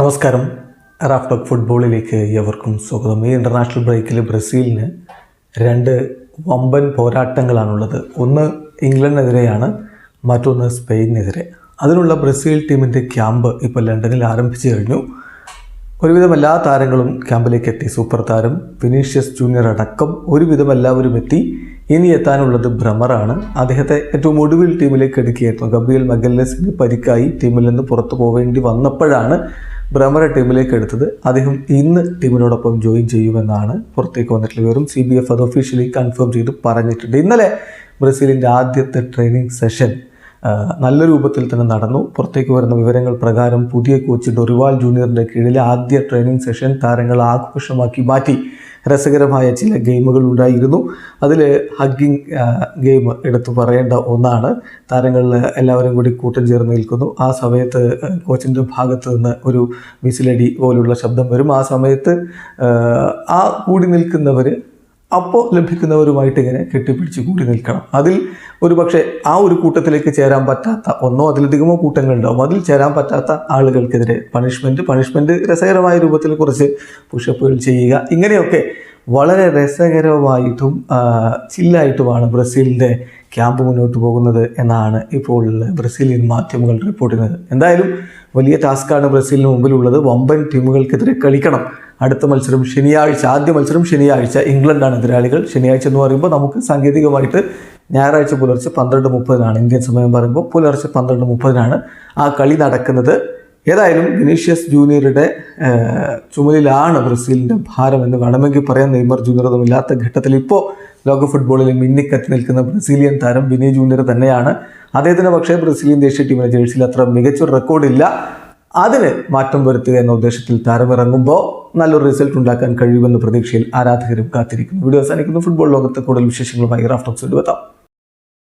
നമസ്കാരം. റാഫ്ടോക്ക് ഫുട്ബോളിലേക്ക് എവർക്കും സ്വാഗതം. ഈ ഇന്റർനാഷണൽ ബ്രേക്കിൽ ബ്രസീലിന് രണ്ട് വമ്പൻ പോരാട്ടങ്ങളാണുള്ളത്. ഒന്ന് ഇംഗ്ലണ്ടിനെതിരെയാണ് മറ്റൊന്ന് സ്പെയിനിനെതിരെ. അതിനുള്ള ബ്രസീൽ ടീമിന്റെ ക്യാമ്പ് ഇപ്പോൾ ലണ്ടനിൽ ആരംഭിച്ചു കഴിഞ്ഞു. ഒരുവിധം എല്ലാ താരങ്ങളും ക്യാമ്പിലേക്ക് എത്തി. സൂപ്പർ താരം വിനീഷ്യസ് ജൂനിയർ അടക്കം ഒരുവിധം എല്ലാവരും എത്തി. ഇനി എത്താനുള്ളത് ഭ്രമറാണ്. അദ്ദേഹത്തെ ഏറ്റവും ഒടുവിൽ ടീമിലേക്ക് എടുക്കുകയായിരുന്നു. ഗബ്രിയൽ മഗല്ലസിന് പരിക്കായി ടീമിൽ നിന്ന് പുറത്തു പോവേണ്ടി വന്നപ്പോഴാണ് ഭ്രമറെ ടീമിലേക്ക് എടുത്തത് അദ്ദേഹം ഇന്ന് ടീമിനോടൊപ്പം ജോയിൻ ചെയ്യുമെന്നാണ് പുറത്തേക്ക് വന്നിട്ടുള്ള വിവരം. സി ബി എഫ് അത് ഒഫീഷ്യലി കൺഫേം ചെയ്ത് പറഞ്ഞിട്ടുണ്ട്. ഇന്നലെ ബ്രസീലിന്റെ ആദ്യത്തെ ട്രെയിനിങ് സെഷൻ നല്ല രൂപത്തിൽ തന്നെ നടന്നു. പുറത്തേക്ക് വരുന്ന വിവരങ്ങൾ പ്രകാരം പുതിയ കോച്ച് ഡൊറിവാൾ ജൂനിയറിന്റെ കീഴിലെ ആദ്യ ട്രെയിനിങ് സെഷൻ താരങ്ങൾ ആഘോഷമാക്കി മാറ്റി. രസകരമായ ചില ഗെയിമുകൾ ഉണ്ടായിരുന്നു. അതിൽ ഹഗ്ഗിങ് ഗെയിം എടുത്തു പറയേണ്ട ഒന്നാണ്. താരങ്ങൾ എല്ലാവരും കൂടി കൂട്ടം ചേർന്ന് നിൽക്കുന്നു. ആ സമയത്ത് കോച്ചിന്റെ ഭാഗത്ത് നിന്ന് ഒരു വിസിലടി പോലുള്ള ശബ്ദം വരും. ആ സമയത്ത് ആ, കൂടി നിൽക്കുന്നവർ അപ്പോൾ ലഭിക്കുന്നവരുമായിട്ട് ഇങ്ങനെ കെട്ടിപ്പിടിച്ച് കൂടി നിൽക്കണം. അതിൽ ഒരു പക്ഷേ ആ ഒരു കൂട്ടത്തിലേക്ക് ചേരാൻ പറ്റാത്ത ഒന്നോ അതിലധികമോ കൂട്ടങ്ങളുണ്ടാവും. അതിൽ ചേരാൻ പറ്റാത്ത ആളുകൾക്കെതിരെ പണിഷ്മെന്റ് പണിഷ്മെന്റ് രസകരമായ രൂപത്തിൽ കുറച്ച് പുഷപ്പുകൾ ചെയ്യുക. ഇങ്ങനെയൊക്കെ വളരെ രസകരമായിട്ടും ചില്ലായിട്ടുമാണ് ബ്രസീലിന്റെ ക്യാമ്പ് മുന്നോട്ട് പോകുന്നത് എന്നാണ് ഇപ്പോൾ ബ്രസീലിയൻ മാധ്യമങ്ങൾ റിപ്പോർട്ട് ചെയ്യുന്നത്. എന്തായാലും വലിയ ടാസ്ക്കാണ് ബ്രസീലിന് മുമ്പിലുള്ളത്. വമ്പൻ ടീമുകൾക്കെതിരെ കളിക്കണം. അടുത്ത മത്സരം ശനിയാഴ്ച ആദ്യ മത്സരം ശനിയാഴ്ച. ഇംഗ്ലണ്ടാണ് എതിരാളികൾ. ശനിയാഴ്ച എന്ന് പറയുമ്പോൾ നമുക്ക് സാങ്കേതികമായിട്ട് ഞായറാഴ്ച പുലർച്ചെ പന്ത്രണ്ട് മുപ്പതിനാണ്. ഇന്ത്യൻ സമയം പറയുമ്പോൾ പുലർച്ചെ പന്ത്രണ്ട് മുപ്പതിനാണ് ആ കളി നടക്കുന്നത്. ഏതായാലും വിനീഷ്യസ് ജൂനിയറുടെ ചുമലിലാണ് ബ്രസീലിന്റെ ഭാരം എന്ന് വേണമെങ്കിൽ പറയാം. നെയ്മർ ജൂനിയറൊന്നുമില്ലാത്ത ഘട്ടത്തിൽ ഇപ്പോൾ ലോക ഫുട്ബോളിൽ മിന്നിക്കത്തി നിൽക്കുന്ന ബ്രസീലിയൻ താരം വിനീ ജൂനിയർ തന്നെയാണ്. അദ്ദേഹത്തിന് പക്ഷേ ബ്രസീലിയൻ ദേശീയ ടീമിലെ ജേഴ്സിയിൽ അത്ര മികച്ചൊരു റെക്കോർഡില്ല. അതിന് മാറ്റം വരുത്തുക എന്ന ഉദ്ദേശത്തിൽ താരമിറങ്ങുമ്പോൾ നല്ലൊരു റിസൾട്ട് ഉണ്ടാക്കാൻ കഴിയുമെന്ന പ്രതീക്ഷയിൽ ആരാധകരും കാത്തിരിക്കുന്നു. വീഡിയോ അവസാനിക്കുന്നു. ഫുട്ബോൾ ലോകത്തെ കൂടുതൽ വിശേഷങ്ങളുമായി റാഫ്റ്റോക്സ് എടുത്താം